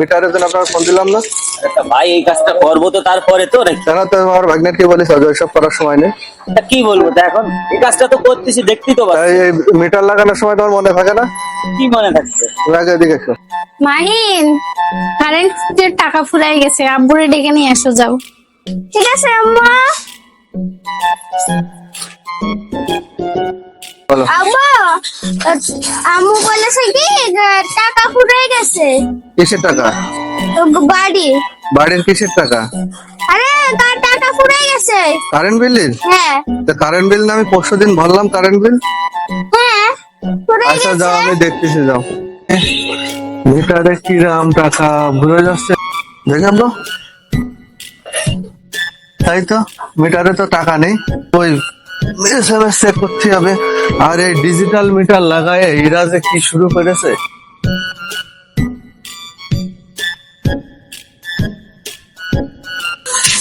মিটারের জন্য আপনার ফোন দিলাম না? একটা ভাই এই কাজটা করব তো তারপরে তো কেন তো আমার ভাগ্নেটকে বলিস অজয় সব করার সময় নেই। তা কি বলব তা এখন এই কাজটা তো করতেছি দেখতেই তো এই মিটার লাগানোর সময় তোমার মনে থাকে না? কি মনে থাকবে আগে এদিকে মাহিন কারেন্টের টাকা ফুরাই গেছে আব্বুরে ডেকে নিয়ে এসো যাও। ঠিক আছে আম্মা? বলো। আম্মু বলেছে কি টাকা ফুরাই গেছে। কিসের টাকা? বাড়ি। বাড়ির কিসের টাকা? আরে তার টাকা ফুরাই গেছে। কারেন্ট বিলের হ্যাঁ। তো কারেন্ট বিল না আমি পরশু দিন ভরলাম কারেন্ট বিল। হ্যাঁ আচ্ছা যাও আমি দেখতেছি যাও। মিটারে কিরাম টাকা ভুলে যাচ্ছে। দেখেন তো তাই তো মিটারে তো টাকা নেই। ওই এসএমএস চেক করতে হবে। আর এই ডিজিটাল মিটার লাগায় এরা যে কি শুরু করেছে?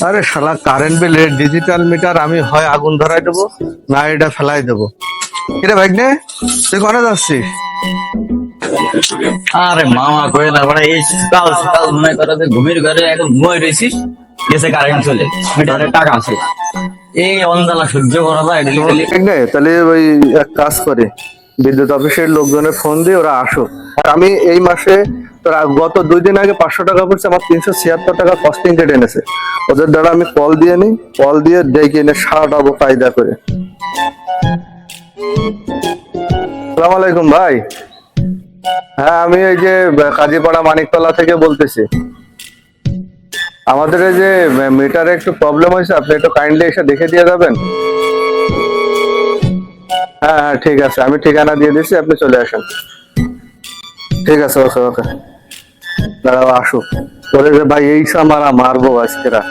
আরে শালা কারেন্ট বিলে ডিজিটাল মিটার আমি হয় আগুন ধরাই দেবো, না এটা ফেলাই দেবো। কিরে ভাগ্নে, তুই কোনে যাচ্ছিস? আরে মামা কয়ে না, বড় এই সকাল সকাল মনে করো ঘুমের ঘরে এখন ঘুমাই রয়েছিস গেছে কারেন্ট চলে মিটারে টাকা আছে। তাহলে ওই এক কাজ করে, বিদ্যুৎ অফিসের লোকজনের ফোন দিয়ে ওরা আসো। আমি এই মাসে গত দুই দিন আগে পাঁচশো টাকা পড়ছে, আমার তিনশো ছিয়াত্তর টাকা কস্টিং কেটে এনেছে। ওদের দ্বারা আমি কল দিয়ে নিই কল দিয়ে ডেকে এনে সারাটাবো কায়দা করে। সালাম আলাইকুম ভাই। হ্যাঁ আমি এই যে কাজীপাড়া মানিকতলা থেকে বলতেছি। আমাদের এই যে মিটারে একটু প্রবলেম হয়েছে, আপনি একটু কাইন্ডলি এসে দেখে দিয়ে যাবেন? হ্যাঁ হ্যাঁ ঠিক আছে, আমি ঠিকানা দিয়ে দিচ্ছি আপনি চলে আসেন। ঠিক আছে, ওকে ওকে। দাঁড়াও, আসুক। ওরে যে, ভাই, এই সামারা মারবো আজকেরা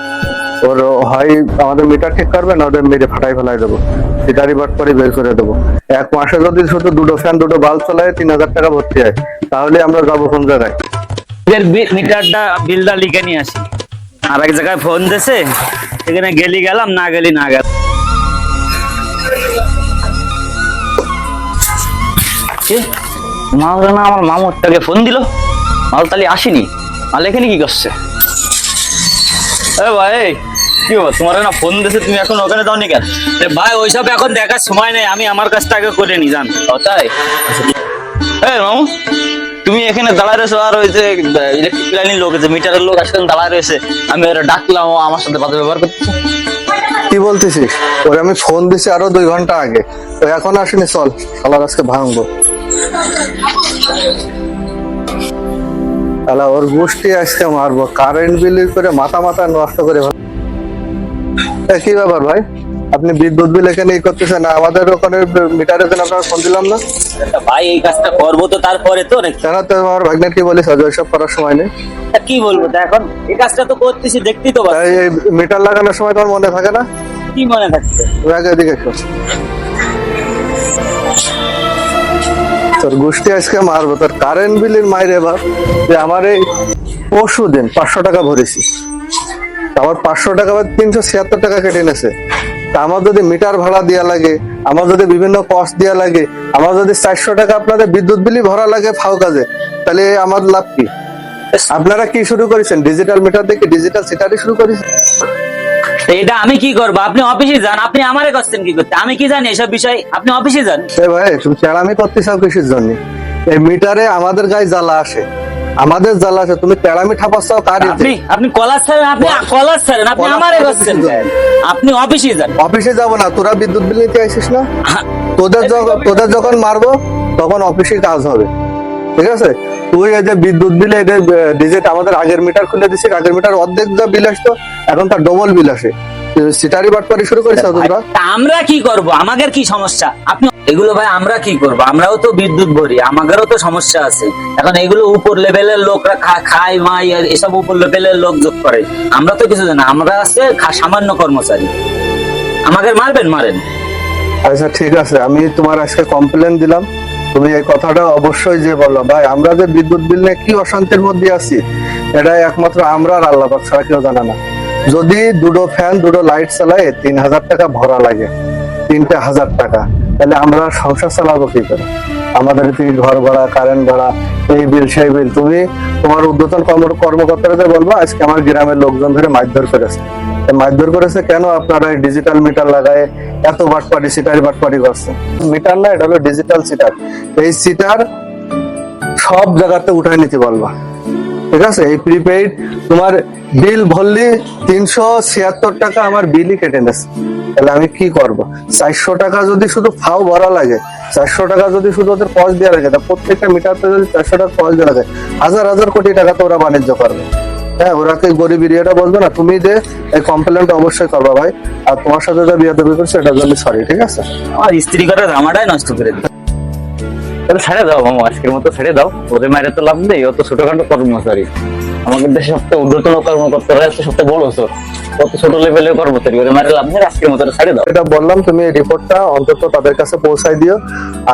ওর হয় আমাদের মিটার ঠিক করবে না, ওদের মেরে ফাটাই ফেলাই দেবো। সিটারি বাট করে বের করে দেবো। এক মাসে যদি শুধু দুটো ফ্যান দুটো বাল্ব চালায়, তিন হাজার টাকা ভর্তি হয়। তাহলে আমরা যাব কোন জায়গায়? মিটারটা বিলটা লিখে নিয়ে আসি। আর এক জায়গায় ফোন দিছে সেখানে গেলি গেলাম, না গেলি না গেল না আমার মামুরটাকে ফোন দিল? মাল তালি আসেনি। মাল এখানে কি করছে? ভাই, কি হলো তোমার না ফোন দিছে, তুমি এখন ওখানে যাওনি কেন? ভাই, ওইসব এখন দেখার সময় নেই, আমি আমার কাজটা আগে করে নি জান তাই? এ মামু তুমি এখানে দাঁড়ায় রয়েছো আর ওই যে ইলেকট্রিক লাইনের লোক, যে মিটারের লোক আসলে দাঁড়ায় রয়েছে, আমি ওরা ডাকলাম, ও আমার সাথে বাজে ব্যবহার করতেছে কি বলতেছিস? ওরে আমি ফোন দিছি আরও দুই ঘণ্টা আগে। ও এখন আসেনি, চল। শালার আজকে ভাঙবো। তাহলে ওর গোষ্ঠী আজকে মারবো। কারেন্ট বিল করে মাথা মাথা নষ্ট করে কি ব্যাপার ভাই? আপনি বিদ্যুৎ বিল এখানে ই করতেছেন না আমাদের ওখানে মিটারের জন্য আপনার ফোন দিলাম না? ভাই এই কাজটা করব তো তারপরে তো নাকি? কেন তো আমার ভাগ্নের কি বলিস অজয় সব করার সময় নেই। কি বলব তা এখন এই কাজটা তো করতেছি দেখতেই তো পাচ্ছি। এই মিটার লাগানোর সময় তোমার মনে থাকে না? কি মনে থাকবে আগে এদিকে এসো। তোর গোষ্ঠী আজকে মারবো তোর কারেন্ট বিলের মাইরে বাপ যে আমার এই পরশু দিন পাঁচশো টাকা ভরেছি। আমার পাঁচশো টাকা বা তিনশো ছিয়াত্তর টাকা কেটে নেছে আমার যদি মিটার ভাড়া দেওয়া লাগে আমার যদি বিভিন্ন কস্ট দেওয়া লাগে আমার যদি চারশো টাকা আপনাদের বিদ্যুৎ বিলই ভরা লাগে ফাও কাজে তাহলে আমার লাভ কি? আপনারা কি শুরু করেছেন? ডিজিটাল মিটার থেকে ডিজিটাল সিটারই শুরু করেছেন? এটা আমি কি করব? আপনি অফিসে যান আপনি আমারে করছেন কি করতে? আমি কি জানি এসব বিষয়? আপনি অফিসে যান। ভাই তুমি তেড়ামি করতে চাও কিসের জন্য? এই মিটারে আমাদের গায়ে জ্বালা আসে। আমাদের জ্বালা আসে তুমি তেড়ামি ঠাপাচ্ছাও কার আপনি আপনি কলার ছাড়েন আপনি কলার ছাড়েন আপনি আমারে যাবে। আপনি অফিসে যান। অফিসে যাব না তোরা বিদ্যুৎ বিল নিতে আসিস না? তোদের যখন তোদের যখন মারবো তখন অফিসে কাজ হবে। ঠিক আছে? তুই এই যে বিদ্যুৎ বিলে এদের ডিজিট আমাদের আগের মিটার খুলে দিছিস আগের মিটার অর্ধেক যা বিল আসতো এখন তার ডবল বিল আসে। সিটারি বাটপারি শুরু করেছ তোমরা আমরা কি করব? আমাদের কি সমস্যা? আপনি এগুলো ভাই আমরা কি করব? আমরাও তো বিদ্যুৎ ভরি, আমাদেরও তো সমস্যা আছে। এখন এগুলো উপর লেভেলের লোকরা খায় মাই এসব উপর লেভেলের লোক যোগ করে। আমরা তো কিছু না। আমরা আছে সামান্য কর্মচারী। আমাদের মারবেন, মারেন। আচ্ছা ঠিক আছে, আমি তোমার আজকে কমপ্লেন দিলাম। তুমি এই কথাটা অবশ্যই যে বলো ভাই, আমরা যে বিদ্যুৎ বিল নিয়ে কি অশান্তির মধ্যে আছি এটা একমাত্র আমরা আর আল্লাহ ছাড়া কেউ জানে না। যদি দুটো ফ্যান দুটো লাইট চালায়, তিন হাজার টাকা ভরা লাগে। তিনটে হাজার টাকা। তাহলে আমরা সংসার চালাবো কি করে? আমাদের এই ঘর ভাড়া কারেন্ট ভাড়া, এই বিল সেই বিল তুমি তোমার উদ্যোতন কর্ম- কর্মকর্তাদের বলব, আজকে আমার গ্রামের লোকজন ধরে মারধর করেছে। মারধর করেছে কেন? আপনারা ডিজিটাল মিটার লাগায় এত বাটপাটি সিটারি বাটপাটি করছে। মিটার না, এটা হলো ডিজিটাল সিটার এই সিটার সব জায়গাতে উঠায় নিতে বলবা। ঠিক আছে? এই প্রিপেইড তোমার বিল ভরলি তিনশো ছিয়াত্তর টাকা আমার বিলই কেটে নেছে। তাহলে আমি কি করব? চারশো টাকা যদি শুধু ফাও ভরা লাগে, চারশো টাকা যদি শুধু ওদের পজ দেওয়া লাগে, তা প্রত্যেকটা মিটারতে যদি চারশো টাকা পজ দেওয়া লাগে, হাজার হাজার কোটি টাকা তো ওরা বাণিজ্য করবে। হ্যাঁ ওরা তো গরিব এরিয়াটা বলবে না? তুমি যে এই কমপ্লেনটা অবশ্যই করবা ভাই। আর তোমার সাথে যা বিয়ে দেবে করছে এটার জন্য সরি, ঠিক আছে? আমার স্ত্রী করে জামাটাই নষ্ট করে দিল তাহলে ছেড়ে দাও, মামু, আজকের মতো ছেড়ে দাও। ওদের মায়ের তো লাভ নেই, ও তো ছোটখাটো কর্মচারী। আমাদের দেশে সবচেয়ে ঊর্ধ্বতন কর্মকর্তারা সবচেয়ে বড় স্যার কত ছোট কর্মচারী ওদের মায়ের লাভ নেই, আজকের মতো ছেড়ে দাও। এটা বললাম, তুমি রিপোর্টটা অন্তত তাদের কাছে পৌঁছাই দিও।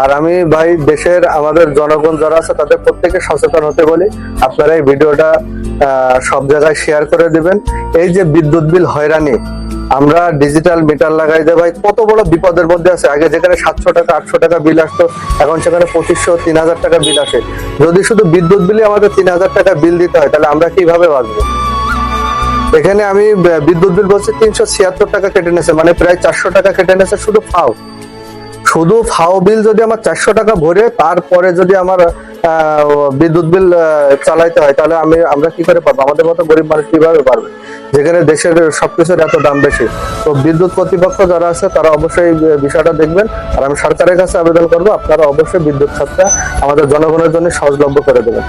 আর আমি ভাই, দেশের আমাদের জনগণ যারা আছে, তাদের প্রত্যেকে সচেতন হতে বলি। আপনারা এই ভিডিওটা সব জায়গায় শেয়ার করে দিবেন। এই যে বিদ্যুৎ বিল হয়রানি আমরা ডিজিটাল মিটার লাগাই দে ভাই। কত বড় বিপদের মধ্যে আছে? আগে যেখানে সাতশো টাকা, আটশো টাকা বিল আসতো, এখন সেখানে পঁচিশশো, তিন হাজার টাকা বিল আসে। যদি শুধু বিদ্যুৎ বিলে আমাদের তিন হাজার টাকা বিল দিতে হয়, তাহলে আমরা কীভাবে বাঁচবো? এখানে আমি বিদ্যুৎ বিল বলছি তিনশো ছিয়াত্তর টাকা কেটে নেছে মানে প্রায় চারশো টাকা কেটে নেছে শুধু ফাও। শুধু ফাও বিল যদি আমার চারশো টাকা ভরে, তারপরে যদি আমার বিদ্যুৎ বিল চালাইতে হয়, তাহলে আমি, আমরা কি করে পারব? আমাদের মতো গরিব মানুষ কীভাবে পারবে? যেখানে দেশের সবকিছুর এত দাম বেশি। তো বিদ্যুৎ কর্তৃপক্ষ যারা আছে, তারা অবশ্যই বিষয়টা দেখবেন। আর আমি সরকারের কাছে আবেদন করব, আপনারা অবশ্যই বিদ্যুৎ খাতটা আমাদের জনগণের জন্য সহজলভ্য করে দেবেন।